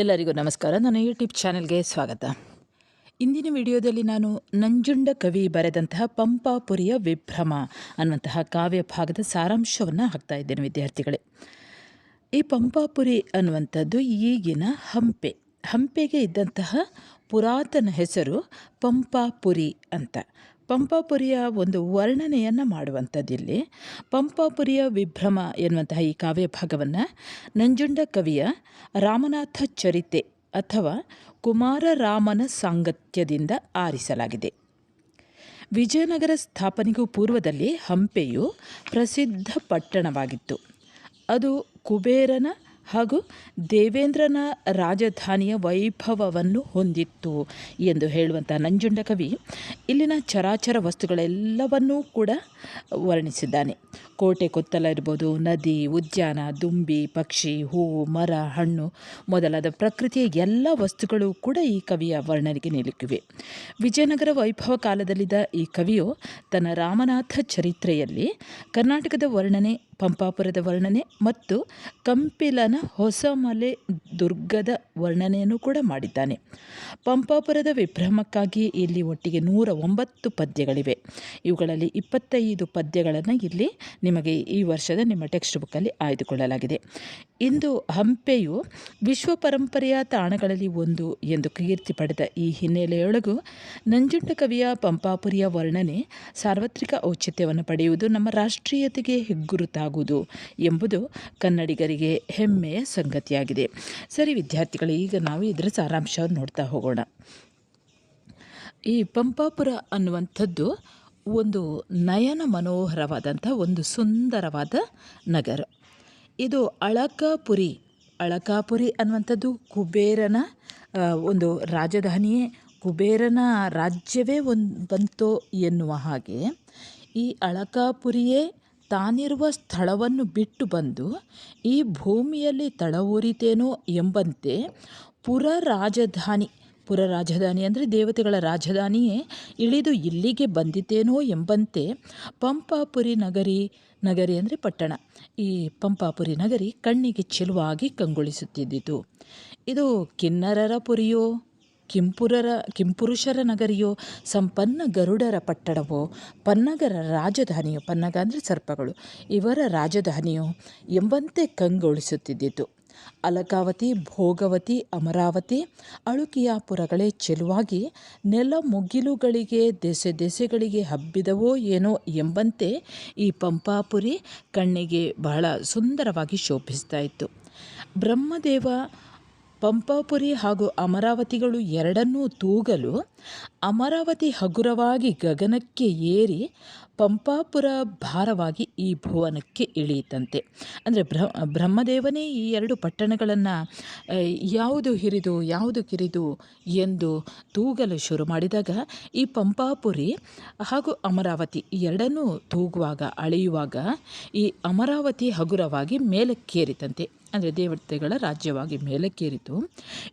ಎಲ್ಲರಿಗೂ ನಮಸ್ಕಾರ. ನನ್ನ ಯೂಟ್ಯೂಬ್ ಚಾನೆಲ್ಗೆ ಸ್ವಾಗತ. ಇಂದಿನ ವಿಡಿಯೋದಲ್ಲಿ ನಾನು ನಂಜುಂಡ ಕವಿ ಬರೆದಂತಹ ಪಂಪಾಪುರಿಯ ವಿಭ್ರಮ ಅನ್ನುವಂತಹ ಕಾವ್ಯ ಭಾಗದ ಸಾರಾಂಶವನ್ನು ಹಾಕ್ತಾ ಇದ್ದೇನೆ ವಿದ್ಯಾರ್ಥಿಗಳೇ. ಈ ಪಂಪಾಪುರಿ ಅನ್ನುವಂಥದ್ದು ಈಗಿನ ಹಂಪೆ. ಹಂಪೆಗೆ ಇದ್ದಂತಹ ಪುರಾತನ ಹೆಸರು ಪಂಪಾಪುರಿ ಅಂತ. ಪಂಪಾಪುರಿಯ ಒಂದು ವರ್ಣನೆಯನ್ನು ಮಾಡುವಂಥದ್ದಿಲ್ಲಿ ಪಂಪಾಪುರಿಯ ವಿಭ್ರಮ ಎನ್ನುವಂತಹ ಈ ಕಾವ್ಯ ಭಾಗವನ್ನು ನಂಜುಂಡ ಕವಿಯ ರಾಮನಾಥ ಚರಿತೆ ಅಥವಾ ಕುಮಾರರಾಮನ ಸಾಂಗತ್ಯದಿಂದ ಆರಿಸಲಾಗಿದೆ. ವಿಜಯನಗರ ಸ್ಥಾಪನೆಗೂ ಪೂರ್ವದಲ್ಲಿ ಹಂಪೆಯು ಪ್ರಸಿದ್ಧ ಪಟ್ಟಣವಾಗಿತ್ತು. ಅದು ಕುಬೇರನ ಹಾಗೂ ದೇವೇಂದ್ರನ ರಾಜಧಾನಿಯ ವೈಭವವನ್ನು ಹೊಂದಿತ್ತು ಎಂದು ಹೇಳುವಂಥ ನಂಜುಂಡ ಕವಿ ಇಲ್ಲಿನ ಚರಾಚರ ವಸ್ತುಗಳೆಲ್ಲವನ್ನೂ ಕೂಡ ವರ್ಣಿಸಿದ್ದಾನೆ. ಕೋಟೆ ಕೊತ್ತಲ ಇರ್ಬೋದು, ನದಿ, ಉದ್ಯಾನ, ದುಂಬಿ, ಪಕ್ಷಿ, ಹೂವು, ಮರ, ಹಣ್ಣು ಮೊದಲಾದ ಪ್ರಕೃತಿಯ ಎಲ್ಲ ವಸ್ತುಗಳು ಕೂಡ ಈ ಕವಿಯ ವರ್ಣನೆಗೆ ನಿಲುಕಿವೆ. ವಿಜಯನಗರ ವೈಭವ ಕಾಲದಲ್ಲಿದ್ದ ಈ ಕವಿಯು ತನ್ನ ರಾಮನಾಥ ಚರಿತ್ರೆಯಲ್ಲಿ ಕರ್ನಾಟಕದ ವರ್ಣನೆ ಪಂಪಾಪುರದ ವರ್ಣನೆ ಮತ್ತು ಕಂಪಿಲನ ಹೊಸಮಲೆ ದುರ್ಗದ ವರ್ಣನೆಯನ್ನು ಕೂಡ ಮಾಡಿದ್ದಾನೆ. ಪಂಪಾಪುರದ ವಿಭ್ರಮಕ್ಕಾಗಿ ಇಲ್ಲಿ ಒಟ್ಟಿಗೆ ನೂರ ಒಂಬತ್ತು ಪದ್ಯಗಳಿವೆ. ಇವುಗಳಲ್ಲಿ ಇಪ್ಪತ್ತೈದು ಪದ್ಯಗಳನ್ನು ಇಲ್ಲಿ ನಿಮಗೆ ಈ ವರ್ಷದ ನಿಮ್ಮ ಟೆಕ್ಸ್ಟ್ ಬುಕ್ಕಲ್ಲಿ ಆಯ್ದುಕೊಳ್ಳಲಾಗಿದೆ. ಇಂದು ಹಂಪೆಯು ವಿಶ್ವ ಪರಂಪರೆಯ ತಾಣಗಳಲ್ಲಿ ಒಂದು ಎಂದು ಕೀರ್ತಿ ಪಡೆದ ಈ ಹಿನ್ನೆಲೆಯೊಳಗೂ ನಂಜುಂಡ ಕವಿಯ ಪಂಪಾಪುರಿಯ ವರ್ಣನೆ ಸಾರ್ವತ್ರಿಕ ಔಚಿತ್ಯವನ್ನು ಪಡೆಯುವುದು ನಮ್ಮ ರಾಷ್ಟ್ರೀಯತೆಗೆ ಹೆಗ್ಗುರುತಾಗುವುದು ಎಂಬುದು ಕನ್ನಡಿಗರಿಗೆ ಹೆಮ್ಮೆಯ ಸಂಗತಿಯಾಗಿದೆ. ಸರಿ ವಿದ್ಯಾರ್ಥಿಗಳು, ಈಗ ನಾವು ಇದರ ಸಾರಾಂಶವನ್ನು ನೋಡ್ತಾ ಹೋಗೋಣ. ಈ ಪಂಪಾಪುರ ಅನ್ನುವಂಥದ್ದು ಒಂದು ನಯನ ಮನೋಹರವಾದಂಥ ಒಂದು ಸುಂದರವಾದ ನಗರ. ಇದು ಅಳಕಾಪುರಿ ಅಳಕಾಪುರಿ ಅನ್ನುವಂಥದ್ದು ಕುಬೇರನ ಒಂದು ರಾಜಧಾನಿಯೇ. ಕುಬೇರನ ರಾಜ್ಯವೇ ಒಂದು ಬಂತು ಎನ್ನುವ ಹಾಗೆ ಈ ಅಳಕಾಪುರಿಯೇ ತಾನಿರುವ ಸ್ಥಳವನ್ನು ಬಿಟ್ಟು ಬಂದು ಈ ಭೂಮಿಯಲ್ಲಿ ತಳವೂರಿತೇನೋ ಎಂಬಂತೆ ಪುರ ರಾಜಧಾನಿ ಪುರ ರಾಜಧಾನಿ ಅಂದರೆ ದೇವತೆಗಳ ರಾಜಧಾನಿಯೇ ಇಳಿದು ಇಲ್ಲಿಗೆ ಬಂದಿತೇನೋ ಎಂಬಂತೆ ಪಂಪಾಪುರಿ ನಗರಿ ನಗರಿ ಅಂದರೆ ಪಟ್ಟಣ. ಈ ಪಂಪಾಪುರಿ ನಗರಿ ಕಣ್ಣಿಗೆ ಚೆಲುವಾಗಿ ಕಂಗೊಳಿಸುತ್ತಿದ್ದಿತು. ಇದು ಕಿನ್ನರರ ಪುರಿಯೋ? ಕಿಂಪುರರ, ಕಿಂಪುರುಷರ ನಗರಿಯೋ, ಸಂಪನ್ನ ಗರುಡರ ಪಟ್ಟಣವೋ, ಪನ್ನಗರ ರಾಜಧಾನಿಯೋ, ಪನ್ನಗ ಅಂದರೆ ಸರ್ಪಗಳು, ಇವರ ರಾಜಧಾನಿಯೋ ಎಂಬಂತೆ ಕಂಗೊಳಿಸುತ್ತಿದ್ದಿತು. ಅಲಕಾವತಿ, ಭೋಗವತಿ, ಅಮರಾವತಿ, ಅಳುಕಿಯಾಪುರಗಳೇ ಚೆಲುವಾಗಿ ನೆಲ ಮುಗಿಲುಗಳಿಗೆ ದೆಸೆ ದೆಸೆಗಳಿಗೆ ಹಬ್ಬಿದವೋ ಏನೋ ಎಂಬಂತೆ ಈ ಪಂಪಾಪುರಿ ಕಣ್ಣಿಗೆ ಬಹಳ ಸುಂದರವಾಗಿ ಶೋಭಿಸ್ತಾ ಇತ್ತು. ಬ್ರಹ್ಮದೇವ ಪಂಪಾಪುರಿ ಹಾಗೂ ಅಮರಾವತಿಗಳು ಎರಡನ್ನೂ ತೂಗಲು ಅಮರಾವತಿ ಹಗುರವಾಗಿ ಗಗನಕ್ಕೆ ಏರಿ ಪಂಪಾಪುರ ಭಾರವಾಗಿ ಈ ಭುವನಕ್ಕೆ ಇಳಿಯಿತಂತೆ. ಅಂದರೆ ಬ್ರಹ್ಮದೇವನೇ ಈ ಎರಡು ಪಟ್ಟಣಗಳನ್ನು ಯಾವುದು ಹಿರಿದು, ಯಾವುದು ಕಿರಿದು ಎಂದು ತೂಗಲು ಶುರು ಮಾಡಿದಾಗ ಈ ಪಂಪಾಪುರಿ ಹಾಗೂ ಅಮರಾವತಿ ಎರಡನ್ನೂ ತೂಗುವಾಗ, ಅಳೆಯುವಾಗ ಈ ಅಮರಾವತಿ ಹಗುರವಾಗಿ ಮೇಲಕ್ಕೇರಿತಂತೆ. ಅಂದರೆ ದೇವತೆಗಳ ರಾಜ್ಯವಾಗಿ ಮೇಲಕ್ಕೇರಿತು.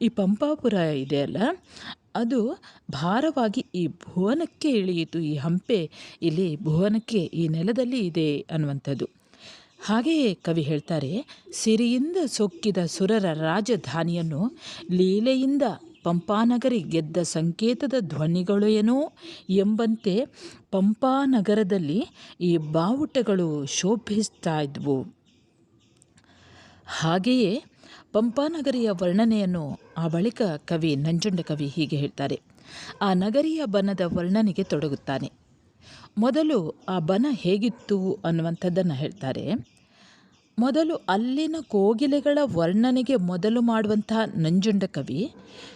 ಈ ಪಂಪಾಪುರ ಇದೆಯಲ್ಲ ಅದು ಭಾರವಾಗಿ ಈ ಭುವನಕ್ಕೆ ಇಳಿಯಿತು. ಈ ಹಂಪೆ ಇಲ್ಲಿ ಭುವನಕ್ಕೆ, ಈ ನೆಲದಲ್ಲಿ ಇದೆ ಅನ್ನುವಂಥದ್ದು. ಹಾಗೆಯೇ ಕವಿ ಹೇಳ್ತಾರೆ, ಸಿರಿಯಿಂದ ಸೊಕ್ಕಿದ ಸುರರ ರಾಜಧಾನಿಯನ್ನು ಲೀಲೆಯಿಂದ ಪಂಪಾನಗರಿ ಗೆದ್ದ ಸಂಕೇತದ ಧ್ವನಿಗಳು ಏನೋ ಎಂಬಂತೆ ಪಂಪಾನಗರದಲ್ಲಿ ಈ ಬಾವುಟಗಳು ಶೋಭಿಸ್ತಾ ಇದ್ವು. ಹಾಗೆಯೇ ಪಂಪಾನಗರಿಯ ವರ್ಣನೆಯನ್ನು ಆ ಬಳಿಕ ಕವಿ ನಂಜುಂಡ ಕವಿ ಹೀಗೆ ಹೇಳ್ತಾರೆ. ಆ ನಗರಿಯ ಬನದ ವರ್ಣನೆಗೆ ತೊಡಗುತ್ತಾನೆ. ಮೊದಲು ಆ ಬನ ಹೇಗಿತ್ತು ಅನ್ನುವಂಥದ್ದನ್ನು ಹೇಳ್ತಾರೆ. ಮೊದಲು ಅಲ್ಲಿನ ಕೋಗಿಲೆಗಳ ವರ್ಣನೆಗೆ ಮೊದಲು ಮಾಡುವಂತಹ ನಂಜುಂಡ ಕವಿ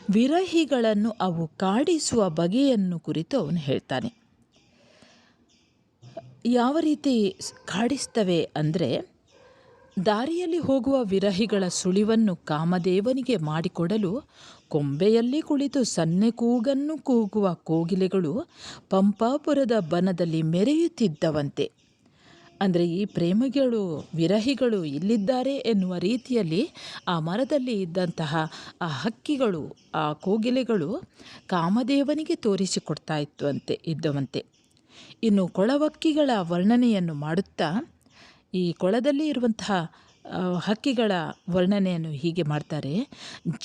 ವಿರಹಿಗಳನ್ನು ಅವು ಕಾಡಿಸುವ ಬಗೆಯನ್ನು ಕುರಿತು ಅವನು ಹೇಳ್ತಾನೆ. ಯಾವ ರೀತಿ ಕಾಡಿಸ್ತವೆ ಅಂದರೆ ದಾರಿಯಲ್ಲಿ ಹೋಗುವ ವಿರಹಿಗಳ ಸುಳಿವನ್ನು ಕಾಮದೇವನಿಗೆ ಮಾಡಿಕೊಡಲು ಕೊಂಬೆಯಲ್ಲಿ ಕುಳಿತು ಸನ್ನೆ ಕೂಗನ್ನು ಕೂಗುವ ಕೋಗಿಲೆಗಳು ಪಂಪಾಪುರದ ಬನದಲ್ಲಿ ಮೆರೆಯುತ್ತಿದ್ದವಂತೆ. ಅಂದರೆ ಈ ಪ್ರೇಮಿಗಳು, ವಿರಹಿಗಳು ಇಲ್ಲಿದ್ದಾರೆ ಎನ್ನುವ ರೀತಿಯಲ್ಲಿ ಆ ಮರದಲ್ಲಿ ಇದ್ದಂತಹ ಆ ಹಕ್ಕಿಗಳು, ಆ ಕೋಗಿಲೆಗಳು ಕಾಮದೇವನಿಗೆ ತೋರಿಸಿಕೊಡ್ತಾ ಇತ್ತು ಅಂತೆ ಇದ್ದವಂತೆ. ಇನ್ನು ಕೊಳವಕ್ಕಿಗಳ ವರ್ಣನೆಯನ್ನು ಮಾಡುತ್ತಾ ಈ ಕೊಳದಲ್ಲಿ ಇರುವಂತಹ ಹಕ್ಕಿಗಳ ವರ್ಣನೆಯನ್ನು ಹೀಗೆ ಮಾಡ್ತಾರೆ.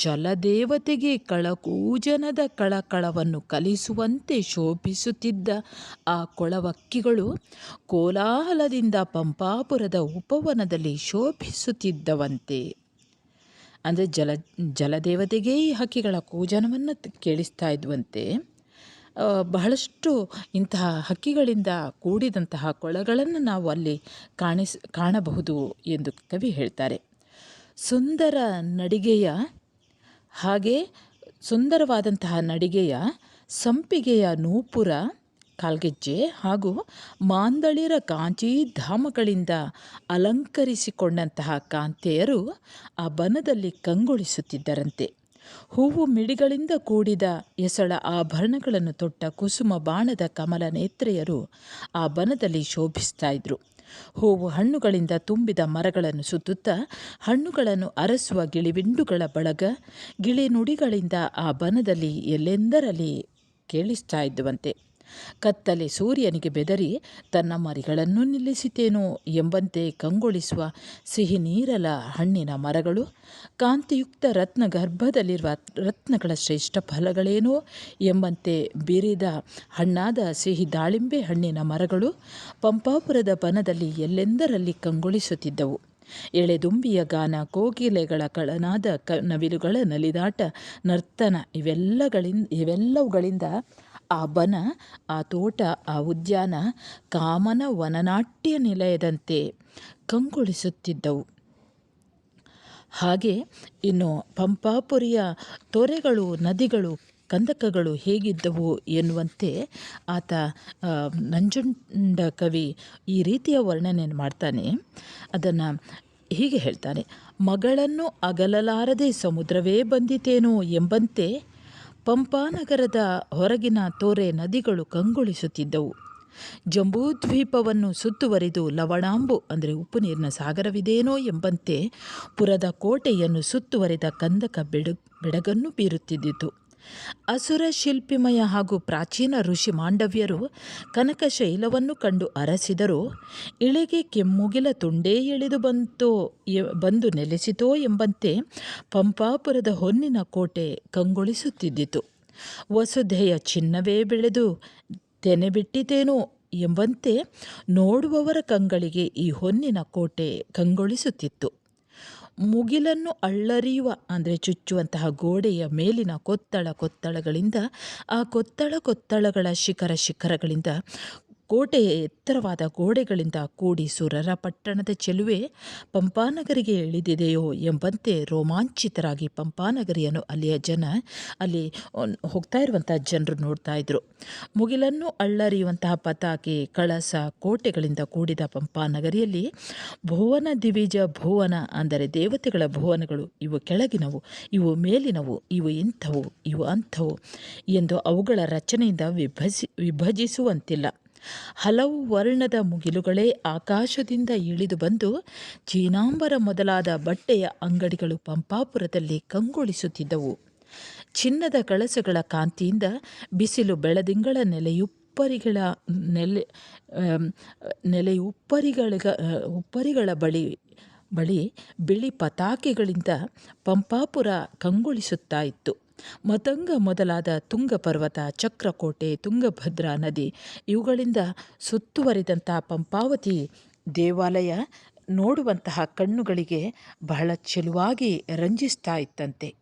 ಜಲದೇವತೆಗೆ ಕಳಕೂಜನದ ಕಳಕಳವನ್ನು ಕಲಿಸುವಂತೆ ಶೋಭಿಸುತ್ತಿದ್ದ ಆ ಕೊಳವಕ್ಕಿಗಳು ಕೋಲಾಹಲದಿಂದ ಪಂಪಾಪುರದ ಉಪವನದಲ್ಲಿ ಶೋಭಿಸುತ್ತಿದ್ದವಂತೆ. ಅಂದರೆ ಜಲ, ಜಲದೇವತೆಗೇ ಈ ಹಕ್ಕಿಗಳ ಕೂಜನವನ್ನು ಕೇಳಿಸ್ತಾ ಇದ್ವಂತೆ. ಬಹಳಷ್ಟು ಇಂತಹ ಹಕ್ಕಿಗಳಿಂದ ಕೂಡಿದಂತಹ ಕೊಳಗಳನ್ನು ನಾವು ಅಲ್ಲಿ ಕಾಣಿಸ್, ಕಾಣಬಹುದು ಎಂದು ಕವಿ ಹೇಳ್ತಾರೆ. ಸುಂದರ ನಡಿಗೆಯ ಹಾಗೆ ಸುಂದರವಾದಂತಹ ನಡಿಗೆಯ ಸಂಪಿಗೆಯ ನೂಪುರ, ಕಾಲ್ಗೆಜ್ಜೆ ಹಾಗೂ ಮಾಂದಳಿರ ಧಾಮಗಳಿಂದ ಅಲಂಕರಿಸಿಕೊಂಡಂತಹ ಕಾಂತೆಯರು ಆ ಬನದಲ್ಲಿ ಕಂಗೊಳಿಸುತ್ತಿದ್ದರಂತೆ. ಹೂವು ಮಿಡಿಗಳಿಂದ ಕೂಡಿದ ಎಸಳ ಆಭರಣಗಳನ್ನು ತೊಟ್ಟ ಕುಸುಮ ಬಾಣದ ಕಮಲ ನೇತ್ರೆಯರು ಆ ಬನದಲ್ಲಿ ಶೋಭಿಸ್ತಾ ಇದ್ರು. ಹೂವು ಹಣ್ಣುಗಳಿಂದ ತುಂಬಿದ ಮರಗಳನ್ನು ಸುತ್ತುತ್ತಾ ಹಣ್ಣುಗಳನ್ನು ಅರಸುವ ಗಿಳಿವಿಂಡುಗಳ ಬಳಗ ಗಿಳಿ ನುಡಿಗಳಿಂದ ಆ ಬನದಲ್ಲಿ ಎಲ್ಲೆಂದರಲ್ಲಿ ಕೇಳಿಸ್ತಾ ಇದ್ದುವಂತೆ. ಕತ್ತಲೆ ಸೂರ್ಯನಿಗೆ ಬೆದರಿ, ತನ್ನ ಮರಿಗಳನ್ನು ನಿಲ್ಲಿಸಿತೇನೋ ಎಂಬಂತೆ ಕಂಗೊಳಿಸುವ ಸಿಹಿ ನೀರಲ ಹಣ್ಣಿನ ಮರಗಳು, ಕಾಂತಿಯುಕ್ತ ರತ್ನ ಗರ್ಭದಲ್ಲಿರುವ ರತ್ನಗಳ ಶ್ರೇಷ್ಠ ಫಲಗಳೇನೋ ಎಂಬಂತೆ ಬಿರಿದ ಹಣ್ಣಾದ ಸಿಹಿ ದಾಳಿಂಬೆ ಹಣ್ಣಿನ ಮರಗಳು ಪಂಪಾಪುರದ ಬನದಲ್ಲಿ ಎಲ್ಲೆಂದರಲ್ಲಿ ಕಂಗೊಳಿಸುತ್ತಿದ್ದವು. ಎಳೆದುಂಬಿಯ ಗಾನ ಕೋಗಿಲೆಗಳ ಕಳನಾದ ಕ, ನವಿಲುಗಳ ನಲಿದಾಟ, ನರ್ತನ ಇವೆಲ್ಲಗಳಿಂದ, ಇವೆಲ್ಲವುಗಳಿಂದ ಆ ಬನ, ಆ ತೋಟ, ಆ ಉದ್ಯಾನ ಕಾಮನ ವನನಾಟ್ಯ ನಿಲಯದಂತೆ ಕಂಗೊಳಿಸುತ್ತಿದ್ದವು. ಹಾಗೆ ಇನ್ನು ಪಂಪಾಪುರಿಯ ತೊರೆಗಳು, ನದಿಗಳು, ಕಂದಕಗಳು ಹೇಗಿದ್ದವು ಎನ್ನುವಂತೆ ಆತ ನಂಜುಂಡ ಕವಿ ಈ ರೀತಿಯ ವರ್ಣನೆಯನ್ನು ಮಾಡ್ತಾನೆ. ಅದನ್ನು ಹೀಗೆ ಹೇಳ್ತಾನೆ, ಮಗಳನ್ನು ಅಗಲಲಾರದೆ ಸಮುದ್ರವೇ ಬಂದಿತೇನೋ ಎಂಬಂತೆ ಪಂಪಾನಗರದ ಹೊರಗಿನ ತೋರೆ ನದಿಗಳು ಕಂಗೊಳಿಸುತ್ತಿದ್ದವು. ಜಂಬೂದ್ವೀಪವನ್ನು ಸುತ್ತುವರಿದು ಲವಣಾಂಬು ಅಂದರೆ ಉಪ್ಪು ನೀರಿನ ಸಾಗರವಿದೇನೋ ಎಂಬಂತೆ ಪುರದ ಕೋಟೆಯನ್ನು ಸುತ್ತುವರಿದ ಕಂದಕ ಬೆಡ ಬೆಡಗನ್ನು ಬೀರುತ್ತಿದ್ದಿತು. ಅಸುರ ಶಿಲ್ಪಿಮಯ ಹಾಗೂ ಪ್ರಾಚೀನ ಋಷಿ ಮಾಂಡವ್ಯರು ಕನಕ ಶೈಲವನ್ನು ಕಂಡು ಅರಸಿದರು. ಇಳೆಗೆ ಕೆಮ್ಮುಗಿಲ ತುಂಡೇ ಇಳಿದು ಬಂತೋ ಬಂದು ನೆಲೆಸಿತೋ ಎಂಬಂತೆ ಪಂಪಾಪುರದ ಹೊನ್ನಿನ ಕೋಟೆ ಕಂಗೊಳಿಸುತ್ತಿದ್ದಿತು. ವಸುಧೆಯ ಚಿನ್ನವೇ ಬೆಳೆದು ತೆನೆ ಬಿಟ್ಟಿತೇನೋ ಎಂಬಂತೆ ನೋಡುವವರ ಕಂಗಳಿಗೆ ಈ ಹೊನ್ನಿನ ಕೋಟೆ ಕಂಗೊಳಿಸುತ್ತಿತ್ತು. ಮುಗಿಲನ್ನು ಅಳ್ಳರಿಯುವ ಅಂದರೆ ಚುಚ್ಚುವಂತಹ ಗೋಡೆಯ ಮೇಲಿನ ಕೊತ್ತಳ ಕೊತ್ತಳಗಳಿಂದ ಆ ಕೊತ್ತಳ ಕೊತ್ತಳಗಳ ಶಿಖರ ಶಿಖರಗಳಿಂದ ಕೋಟೆಯ ಎತ್ತರವಾದ ಗೋಡೆಗಳಿಂದ ಕೂಡಿ ಸುರರ ಪಟ್ಟಣದ ಚೆಲುವೆ ಪಂಪಾನಗರಿಗೆ ಇಳಿದಿದೆಯೋ ಎಂಬಂತೆ ರೋಮಾಂಚಿತರಾಗಿ ಪಂಪಾನಗರಿಯನ್ನು ಅಲ್ಲಿಯ ಜನ ಅಲ್ಲಿ ಹೋಗ್ತಾ ಇರುವಂತಹ ಜನರು ನೋಡ್ತಾ ಇದ್ರು. ಮುಗಿಲನ್ನು ಅಳ್ಳರಿಯುವಂತಹ ಪತಾಕೆ, ಕಳಸ, ಕೋಟೆಗಳಿಂದ ಕೂಡಿದ ಪಂಪಾನಗರಿಯಲ್ಲಿ ಭುವನ ದಿವಿಜ ಭುವನ ಅಂದರೆ ದೇವತೆಗಳ ಭುವನಗಳು, ಇವು ಕೆಳಗಿನವು, ಇವು ಮೇಲಿನವು, ಇವು ಇಂಥವು, ಇವು ಅಂಥವು ಎಂದು ಅವುಗಳ ರಚನೆಯಿಂದ ವಿಭಜಿ ವಿಭಜಿಸುವಂತಿಲ್ಲ. ಹಲವು ವರ್ಣದ ಮುಗಿಲುಗಳೇ ಆಕಾಶದಿಂದ ಇಳಿದು ಬಂದು ಚೀನಾಂಬರ ಮೊದಲಾದ ಬಟ್ಟೆಯ ಅಂಗಡಿಗಳು ಪಂಪಾಪುರದಲ್ಲಿ ಕಂಗೊಳಿಸುತ್ತಿದ್ದವು. ಚಿನ್ನದ ಕಳಸಗಳ ಕಾಂತಿಯಿಂದ ಬಿಸಿಲು ಬೆಳದಿಂಗಳ ನೆಲೆಯುಪ್ಪರಿಗಳ ನೆಲೆ ಆಮ್, ನೆಲೆಯುಪ್ಪರಿಗಳ ಉಪ್ಪರಿಗಳ ಬಳಿ ಬಳಿ ಬಿಳಿ ಪತಾಕೆಗಳಿಂದ ಪಂಪಾಪುರ ಕಂಗೊಳಿಸುತ್ತಾ ಇತ್ತು ಮತಂಗ ಮೊದಲಾದ ತುಂಗ ಪರ್ವತ ಚಕ್ರಕೋಟೆ, ತುಂಗಭದ್ರಾ ನದಿ ಇವುಗಳಿಂದ ಸುತ್ತುವರಿದಂಥ ಪಂಪಾವತಿ ದೇವಾಲಯ ನೋಡುವಂತಹ ಕಣ್ಣುಗಳಿಗೆ ಬಹಳ ಚೆಲುವಾಗಿ ರಂಜಿಸ್ತಾ ಇತ್ತಂತೆ.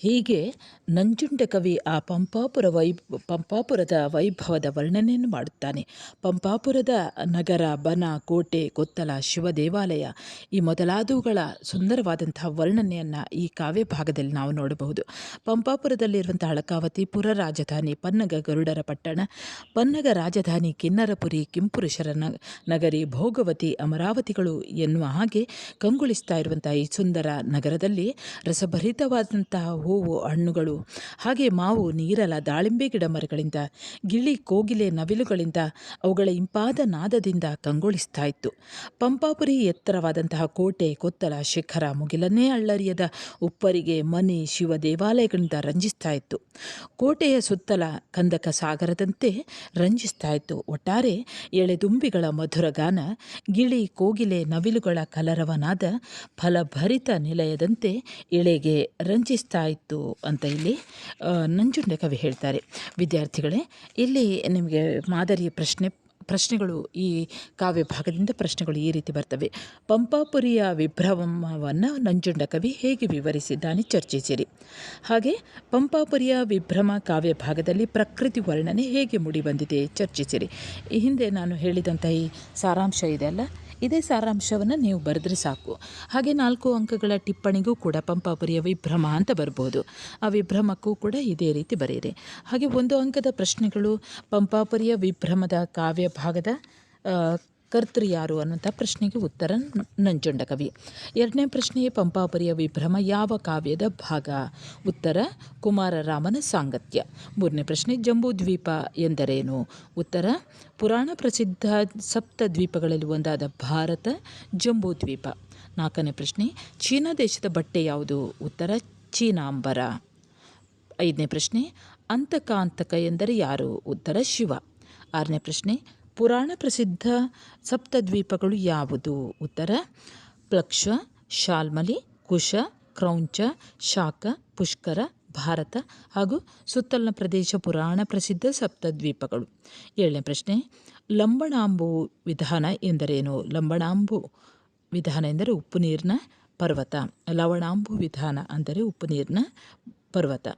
ಹೀಗೆ ನಂಜುಂಡ ಕವಿ ಆ ಪಂಪಾಪುರ ವೈ, ಪಂಪಾಪುರದ ವೈಭವದ ವರ್ಣನೆಯನ್ನು ಮಾಡುತ್ತಾನೆ. ಪಂಪಾಪುರದ ನಗರ, ಬನ, ಕೋಟೆ, ಕೊತ್ತಲ ಶಿವ ದೇವಾಲಯ ಈ ಮೊದಲಾದವುಗಳ ಸುಂದರವಾದಂತಹ ವರ್ಣನೆಯನ್ನು ಈ ಕಾವ್ಯ ಭಾಗದಲ್ಲಿ ನಾವು ನೋಡಬಹುದು. ಪಂಪಾಪುರದಲ್ಲಿರುವಂಥ ಹಳಕಾವತಿ, ಪುರ ರಾಜಧಾನಿ, ಪನ್ನಗ, ಗರುಡರ ಪಟ್ಟಣ, ಪನ್ನಗ ರಾಜಧಾನಿ, ಕಿನ್ನರಪುರಿ, ಕೆಂಪುರುಷರ ನಗರಿ, ಭೋಗವತಿ, ಅಮರಾವತಿಗಳು ಎನ್ನುವ ಹಾಗೆ ಕಂಗೊಳಿಸ್ತಾ ಇರುವಂತಹ ಈ ಸುಂದರ ನಗರದಲ್ಲಿ ರಸಭರಿತವಾದಂತಹ ಹೂವು, ಹಣ್ಣುಗಳು, ಹಾಗೆ ಮಾವು, ನೀರಲ, ದಾಳಿಂಬೆ ಗಿಡ ಮರಗಳಿಂದ ಗಿಳಿ, ಕೋಗಿಲೆ, ನವಿಲುಗಳಿಂದ ಅವುಗಳ ಇಂಪಾದ ನಾದದಿಂದ ಕಂಗೊಳಿಸ್ತಾ ಇತ್ತು ಪಂಪಾಪುರಿ ಎತ್ತರವಾದಂತಹ ಕೋಟೆ, ಕೊತ್ತಲ, ಶಿಖರ, ಮುಗಿಲನ್ನೇ ಅಳ್ಳರಿಯದ ಉಪ್ಪರಿಗೆ ಮನೆ, ಶಿವ ದೇವಾಲಯಗಳಿಂದ ರಂಜಿಸ್ತಾ ಇತ್ತು ಕೋಟೆಯ ಸುತ್ತಲ ಕಂದಕ ಸಾಗರದಂತೆ ರಂಜಿಸ್ತಾ ಇತ್ತು ಒಟ್ಟಾರೆ ಎಳೆದುಂಬಿಗಳ ಮಧುರ ಗಾನ, ಗಿಳಿ, ಕೋಗಿಲೆ, ನವಿಲುಗಳ ಕಲರವನಾದ ಫಲಭರಿತ ನಿಲಯದಂತೆ ಎಳೆಗೆ ರಂಜಿಸ್ತಾ ಇತ್ತು ಅಂತ ಇಲ್ಲಿ ನಂಜುಂಡೆ ಕವಿ ಹೇಳ್ತಾರೆ. ವಿದ್ಯಾರ್ಥಿಗಳೇ, ಇಲ್ಲಿ ನಿಮಗೆ ಮಾದರಿಯ ಪ್ರಶ್ನೆ, ಪ್ರಶ್ನೆಗಳು ಈ ಕಾವ್ಯ ಭಾಗದಿಂದ ಪ್ರಶ್ನೆಗಳು ಈ ರೀತಿ ಬರ್ತವೆ. ಪಂಪಾಪುರಿಯ ವಿಭ್ರಮವನ್ನು ನಂಜುಂಡ ಕವಿ ಹೇಗೆ ವಿವರಿಸಿದ್ದಾನೆ ಚರ್ಚಿಸಿರಿ. ಹಾಗೆ, ಪಂಪಾಪುರಿಯ ವಿಭ್ರಮ ಕಾವ್ಯ ಭಾಗದಲ್ಲಿ ಪ್ರಕೃತಿ ವರ್ಣನೆ ಹೇಗೆ ಮೂಡಿಬಂದಿದೆ ಚರ್ಚಿಸಿರಿ. ಈ ಹಿಂದೆ ನಾನು ಹೇಳಿದಂಥ ಈ ಸಾರಾಂಶ ಇದೆ ಅಲ್ಲ? ಇದೇ ಸಾರಾಂಶವನ್ನು ನೀವು ಬರೆದ್ರೆ ಸಾಕು. ಹಾಗೆ ನಾಲ್ಕು ಅಂಕಗಳ ಟಿಪ್ಪಣಿಗೂ ಕೂಡ ಪಂಪಾಪುರಿಯ ವಿಭ್ರಮ ಅಂತ ಬರ್ಬೋದು. ಆ ವಿಭ್ರಮಕ್ಕೂ ಕೂಡ ಇದೇ ರೀತಿ ಬರೆಯಿರಿ. ಹಾಗೆ ಒಂದು ಅಂಕದ ಪ್ರಶ್ನೆಗಳು ಪಂಪಾಪುರಿಯ ವಿಭ್ರಮದ ಕಾವ್ಯ ಭಾಗದ ಕರ್ತೃ ಯಾರು ಅನ್ನುವಂಥ ಪ್ರಶ್ನೆಗೆ ಉತ್ತರ ನಂಜುಂಡ ಕವಿ. ಎರಡನೇ ಪ್ರಶ್ನೆ ಪಂಪಾಪರಿಯ ವಿಭ್ರಮ, ಯಾವ ಕಾವ್ಯದ ಭಾಗ? ಉತ್ತರ, ಕುಮಾರರಾಮನ ಸಾಂಗತ್ಯ. ಮೂರನೇ ಪ್ರಶ್ನೆ ಜಂಬೂ ದ್ವೀಪ ಎಂದರೇನು? ಉತ್ತರ, ಪುರಾಣ ಪ್ರಸಿದ್ಧ ಸಪ್ತ ದ್ವೀಪಗಳಲ್ಲಿ ಒಂದಾದ ಭಾರತ ಜಂಬೂ ದ್ವೀಪ ನಾಲ್ಕನೇ ಪ್ರಶ್ನೆ, ಚೀನಾ ದೇಶದ ಬಟ್ಟೆ ಯಾವುದು? ಉತ್ತರ, ಚೀನಾಂಬರ. ಐದನೇ ಪ್ರಶ್ನೆ ಅಂತಕ ಅಂತಕ ಎಂದರೆ ಯಾರು? ಉತ್ತರ, ಶಿವ. ಆರನೇ ಪ್ರಶ್ನೆ ಪುರಾಣ ಪ್ರಸಿದ್ಧ ಸಪ್ತದ್ವೀಪಗಳು ಯಾವುದು? ಉತ್ತರ, ಪ್ಲಕ್ಷ, ಶಾಲ್ಮಲಿ, ಕುಶ, ಕ್ರೌಂಚ ಶಾಕ ಪುಷ್ಕರ, ಭಾರತ ಹಾಗೂ ಸುತ್ತಲಿನ ಪ್ರದೇಶ ಪುರಾಣ ಪ್ರಸಿದ್ಧ ಸಪ್ತದ್ವೀಪಗಳು. ಏಳನೇ ಪ್ರಶ್ನೆ, ಲಂಬಣಾಂಬು ವಿಧಾನ ಎಂದರೇನು? ಲಂಬಣಾಂಬು ವಿಧಾನ ಎಂದರೆ ಉಪ್ಪು ನೀರಿನ ಪರ್ವತ. ಲವಣಾಂಬು ವಿಧಾನ ಅಂದರೆ ಉಪ್ಪು ನೀರಿನ ಪರ್ವತ.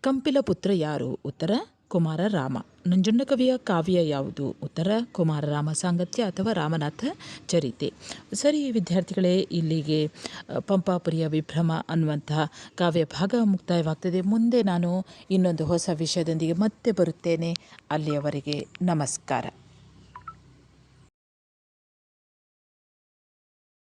ಕಂಪಿಲ ಪುತ್ರ ಯಾರು? ಉತ್ತರ ಕುಮಾರ ರಾಮ. ನಂಜುಂಡ ಕವಿಯ ಕಾವ್ಯ ಯಾವುದು? ಉತ್ತರ ಕುಮಾರರಾಮ ಸಾಂಗತ್ಯ ಅಥವಾ ರಾಮನಾಥ ಚರಿತೆ. ಸರಿ, ವಿದ್ಯಾರ್ಥಿಗಳೇ, ಇಲ್ಲಿಗೆ ಪಂಪಾಪುರಿಯ ವಿಭ್ರಮ ಅನ್ನುವಂತಹ ಕಾವ್ಯ ಭಾಗ ಮುಕ್ತಾಯವಾಗ್ತದೆ. ಮುಂದೆ ನಾನು ಇನ್ನೊಂದು ಹೊಸ ವಿಷಯದೊಂದಿಗೆ ಮತ್ತೆ ಬರುತ್ತೇನೆ. ಅಲ್ಲಿಯವರೆಗೆ ನಮಸ್ಕಾರ.